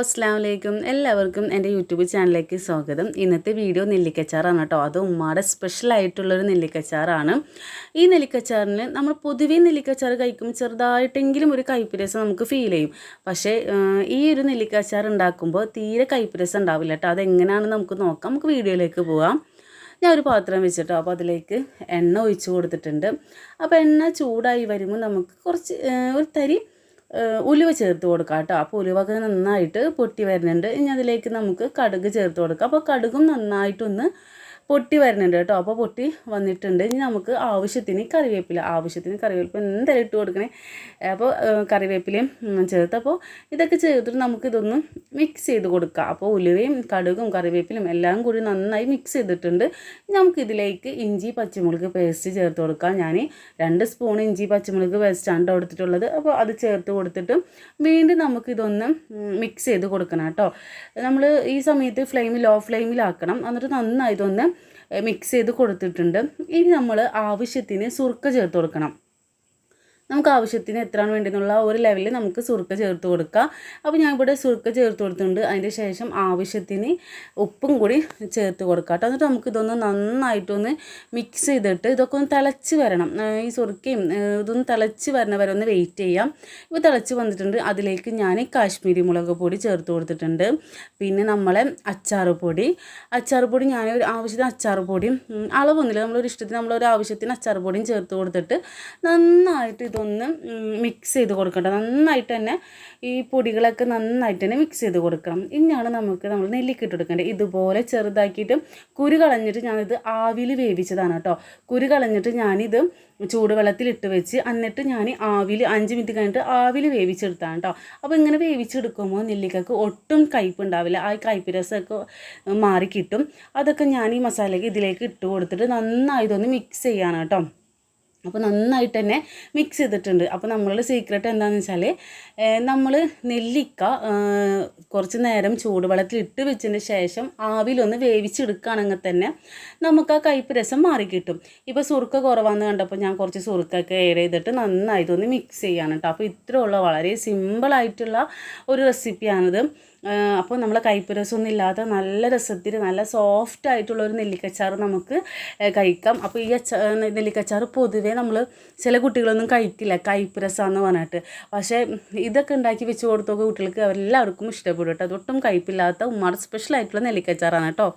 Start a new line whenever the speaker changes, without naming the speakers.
അസ്സാം വലൈക്കും എല്ലാവർക്കും എന്റെ യൂട്യൂബ് ചാനലിലേക്ക് സ്വാഗതം. ഇന്നത്തെ വീഡിയോ നെല്ലിക്കച്ചാറാണ് കേട്ടോ. അത് ഉമ്മാടെ സ്പെഷ്യൽ ആയിട്ടുള്ളൊരു നെല്ലിക്കച്ചാറാണ്. ഈ നെല്ലിക്കച്ചാറിന് നമ്മൾ പൊതുവേ നെല്ലിക്കച്ചാറ് കഴിക്കുമ്പോൾ ചെറുതായിട്ടെങ്കിലും ഒരു കയ്പ്പ് നമുക്ക് ഫീൽ ചെയ്യും. പക്ഷേ ഈ ഒരു നെല്ലിക്കച്ചാർ ഉണ്ടാക്കുമ്പോൾ തീരെ കയ്പ്പ് രസം ഉണ്ടാവില്ല കേട്ടോ. അതെങ്ങനെയാണെന്ന് നമുക്ക് നോക്കാം. നമുക്ക് വീഡിയോയിലേക്ക് പോകാം ഞാൻ ഒരു പാത്രം വെച്ചിട്ടോ അപ്പോൾ അതിലേക്ക് എണ്ണ ഒഴിച്ച് കൊടുത്തിട്ടുണ്ട്. അപ്പോൾ എണ്ണ ചൂടായി വരുമ്പോൾ നമുക്ക് കുറച്ച് ഒരു തരി ഉലുവ ചേർത്ത് കൊടുക്കാം കേട്ടോ. അപ്പോൾ ഉലുവൊക്കെ നന്നായിട്ട് പൊട്ടി വരുന്നുണ്ട്. ഇനി അതിലേക്ക് നമുക്ക് കടുക് ചേർത്ത് കൊടുക്കാം. അപ്പോൾ കടുകും നന്നായിട്ടൊന്ന് പൊട്ടി വരുന്നുണ്ട് കേട്ടോ. അപ്പോൾ പൊട്ടി വന്നിട്ടുണ്ട്. ഇനി നമുക്ക് ആവശ്യത്തിന് കറിവേപ്പില ആവശ്യത്തിന് കറിവേപ്പില എന്തായാലും ഇട്ട് കൊടുക്കണേ. അപ്പോൾ കറിവേപ്പിലയും ചേർത്ത്. അപ്പോൾ ഇതൊക്കെ ചേർത്തിട്ട് നമുക്കിതൊന്ന് മിക്സ് ചെയ്ത് കൊടുക്കാം. അപ്പോൾ ഉലുവയും കടുകും കറിവേപ്പിലും എല്ലാം കൂടി നന്നായി മിക്സ് ചെയ്തിട്ടുണ്ട്. നമുക്കിതിലേക്ക് ഇഞ്ചി പച്ചമുളക് പേസ്റ്റ് ചേർത്ത് കൊടുക്കാം. ഞാൻ രണ്ട് സ്പൂൺ ഇഞ്ചി പച്ചമുളക് പേസ്റ്റാണ് എടുത്തിട്ടുള്ളത്. അപ്പോൾ അത് ചേർത്ത് കൊടുത്തിട്ട് വീണ്ടും നമുക്കിതൊന്ന് മിക്സ് ചെയ്ത് കൊടുക്കണം കേട്ടോ നമ്മൾ ഈ സമയത്ത് ഫ്ലെയിം ലോ ഫ്ലെയിമിലാക്കണം എന്നിട്ട് നന്നായി ഇതൊന്ന് മിക്സ് ചെയ്ത് കൊടുത്തിട്ടുണ്ട്. ഇനി നമ്മൾ ആവശ്യത്തിന് സുർക്ക ചേർത്ത് കൊടുക്കണം. നമുക്ക് ആവശ്യത്തിന് എത്രയാണ് വേണ്ടതെന്നുള്ള ഒരു ലെവലിൽ നമുക്ക് സുർക്ക ചേർത്ത് കൊടുക്കുക അപ്പോൾ ഞാൻ ഇവിടെ സുർക്ക ചേർത്ത് കൊടുത്തിട്ടുണ്ട്. അതിന്റെ ശേഷം ആവശ്യത്തിന് ഉപ്പും കൂടി ചേർത്ത് കൊടുക്കുക കേട്ടോ. എന്നിട്ട് നമുക്ക് ഇതൊന്ന് നന്നായിട്ടൊന്ന് മിക്സ് ചെയ്തിട്ട് ഇതൊക്കെ ഒന്ന് തിളച്ച് വരണം. ഈ സുർക്കയും ഇതൊന്ന് തിളച്ച് വരണ വരെ ഒന്ന് വെയിറ്റ് ചെയ്യാം. ഇപ്പോൾ തിളച്ച് വന്നിട്ടുണ്ട്. അതിലേക്ക് ഞാൻ കാശ്മീരി മുളക് പൊടി ചേർത്ത് കൊടുത്തിട്ടുണ്ട്. പിന്നെ നമ്മളെ അച്ചാറ് പൊടി. അച്ചാറ് പൊടി ഞാൻ ഒരു ആവശ്യത്തിന് അച്ചാറ് പൊടിയും അളവൊന്നുമില്ല. നമ്മളൊരു ഇഷ്ടത്തിന് നമ്മളൊരു ആവശ്യത്തിന് അച്ചാറ് പൊടിയും ചേർത്ത് കൊടുത്തിട്ട് നന്നായിട്ട് ഇതൊന്ന് മിക്സ് ചെയ്ത് കൊടുക്കണ്ട. നന്നായിട്ട് തന്നെ ഈ പൊടികളൊക്കെ നന്നായിട്ട് തന്നെ മിക്സ് ചെയ്ത് കൊടുക്കണം. ഇനിയാണ് നമുക്ക് നമ്മൾ നെല്ലിക്ക ഇട്ട് കൊടുക്കേണ്ടത്. ഇതുപോലെ ചെറുതാക്കിയിട്ട് കുരു കളഞ്ഞിട്ട് ഞാനിത് ആവിയിൽ വേവിച്ചതാണ് കേട്ടോ. കുരു കളഞ്ഞിട്ട് ഞാനിത് ചൂടുവെള്ളത്തിൽ ഇട്ട് വെച്ച് എന്നിട്ട് ഞാൻ ആവിയിൽ അഞ്ച് മിനിറ്റ് കഴിഞ്ഞിട്ട് ആവിയിൽ വേവിച്ചെടുത്താണ് കേട്ടോ. അപ്പോൾ ഇങ്ങനെ വേവിച്ചെടുക്കുമ്പോൾ നെല്ലിക്കക്ക് ഒട്ടും കയ്പ് ഉണ്ടാവില്ല. ആ കയ്പ്പ് രസമൊക്കെ മാറി കിട്ടും അതൊക്കെ ഞാൻ ഈ മസാലയ്ക്ക് ഇതിലേക്ക് ഇട്ട് കൊടുത്തിട്ട് നന്നായി ഇതൊന്ന് മിക്സ് ചെയ്യാണ് കേട്ടോ. അപ്പോൾ നന്നായിട്ട് തന്നെ മിക്സ് ചെയ്തിട്ടുണ്ട്. അപ്പോൾ നമ്മളുടെ സീക്രട്ട് എന്താണെന്ന് വെച്ചാൽ നമ്മൾ നെല്ലിക്ക കുറച്ച് നേരം ചൂടുവെള്ളത്തിൽ ഇട്ട് വെച്ചതിന് ശേഷം ആവിലൊന്ന് വേവിച്ചെടുക്കുകയാണെങ്കിൽ തന്നെ നമുക്ക് ആ കയ്പ്പ് രസം മാറി കിട്ടും ഇപ്പോൾ സുറുക്ക കുറവാന്ന് കണ്ടപ്പോൾ ഞാൻ കുറച്ച് സുറുക്കൊക്കെ എയർ ചെയ്തിട്ട് നന്നായിട്ടൊന്ന് മിക്സ് ചെയ്യാണ് കേട്ടോ അപ്പോൾ ഇത്രയുള്ള. വളരെ സിമ്പിളായിട്ടുള്ള ഒരു റെസിപ്പിയാണിത് അപ്പോൾ നമ്മൾ കയ്പ്പ് രസമൊന്നും ഇല്ലാത്ത നല്ല രസത്തിൽ നല്ല സോഫ്റ്റ് ആയിട്ടുള്ള ഒരു നെല്ലിക്കച്ചാറ് നമുക്ക് കഴിക്കാം. അപ്പോൾ ഈ അച്ചാർ നെല്ലിക്കച്ചാറ് പൊതുവേ നമ്മൾ ചില കുട്ടികളൊന്നും കഴിക്കില്ല. കയ്പ്പ് രസമാണെന്ന് പറഞ്ഞിട്ട്. പക്ഷേ ഇതൊക്കെ ഉണ്ടാക്കി വെച്ച് കൊടുത്തൊക്കെ കുട്ടികൾക്ക് അവരെല്ലാവർക്കും ഇഷ്ടപ്പെടും കേട്ടോ അതൊട്ടും കയ്പ്പില്ലാത്ത ഉമ്മാടെ സ്പെഷ്യലായിട്ടുള്ള നെല്ലിക്കച്ചാറാണ് കേട്ടോ